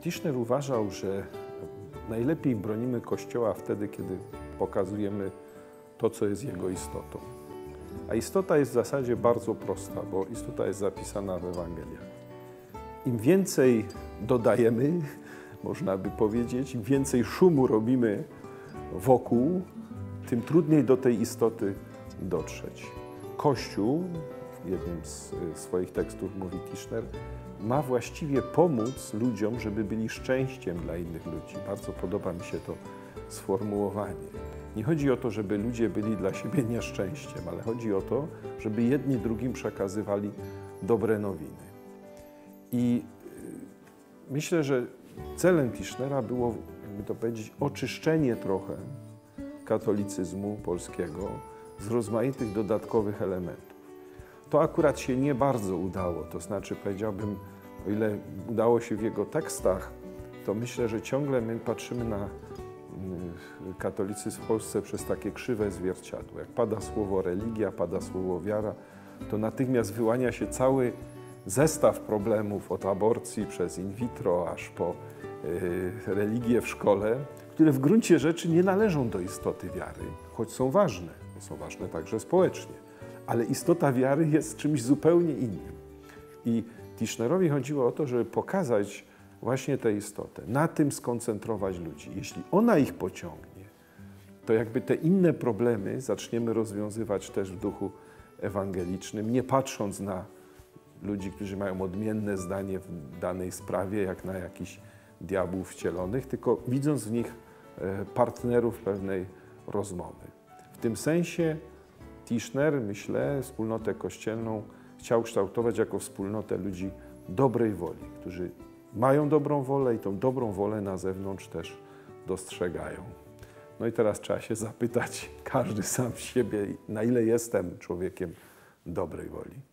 Tischner uważał, że najlepiej bronimy Kościoła wtedy, kiedy pokazujemy to, co jest jego istotą. A istota jest w zasadzie bardzo prosta, bo istota jest zapisana w Ewangeliach. Im więcej dodajemy, można by powiedzieć, im więcej szumu robimy wokół, tym trudniej do tej istoty dotrzeć. Kościół, w jednym z swoich tekstów mówi Tischner, ma właściwie pomóc ludziom, żeby byli szczęściem dla innych ludzi. Bardzo podoba mi się to sformułowanie. Nie chodzi o to, żeby ludzie byli dla siebie nieszczęściem, ale chodzi o to, żeby jedni drugim przekazywali dobre nowiny. I y, myślę, że celem Tischnera było, jakby to powiedzieć, oczyszczenie trochę katolicyzmu polskiego z rozmaitych dodatkowych elementów. To akurat się nie bardzo udało, to znaczy powiedziałbym, o ile udało się w jego tekstach, to myślę, że ciągle my patrzymy na y, katolicyzm w Polsce przez takie krzywe zwierciadło. Jak pada słowo religia, pada słowo wiara, to natychmiast wyłania się cały zestaw problemów od aborcji przez in vitro aż po y, religię w szkole, które w gruncie rzeczy nie należą do istoty wiary, choć są ważne, są ważne także społecznie. Ale istota wiary jest czymś zupełnie innym. I Tischnerowi chodziło o to, żeby pokazać właśnie tę istotę, na tym skoncentrować ludzi. Jeśli ona ich pociągnie, to jakby te inne problemy zaczniemy rozwiązywać też w duchu ewangelicznym, nie patrząc na ludzi, którzy mają odmienne zdanie w danej sprawie, jak na jakichś diabłów wcielonych, tylko widząc w nich e, partnerów pewnej rozmowy. W tym sensie Tischner, myślę, wspólnotę kościelną chciał kształtować jako wspólnotę ludzi dobrej woli, którzy mają dobrą wolę i tą dobrą wolę na zewnątrz też dostrzegają. No i teraz trzeba się zapytać, każdy sam siebie, na ile jestem człowiekiem dobrej woli.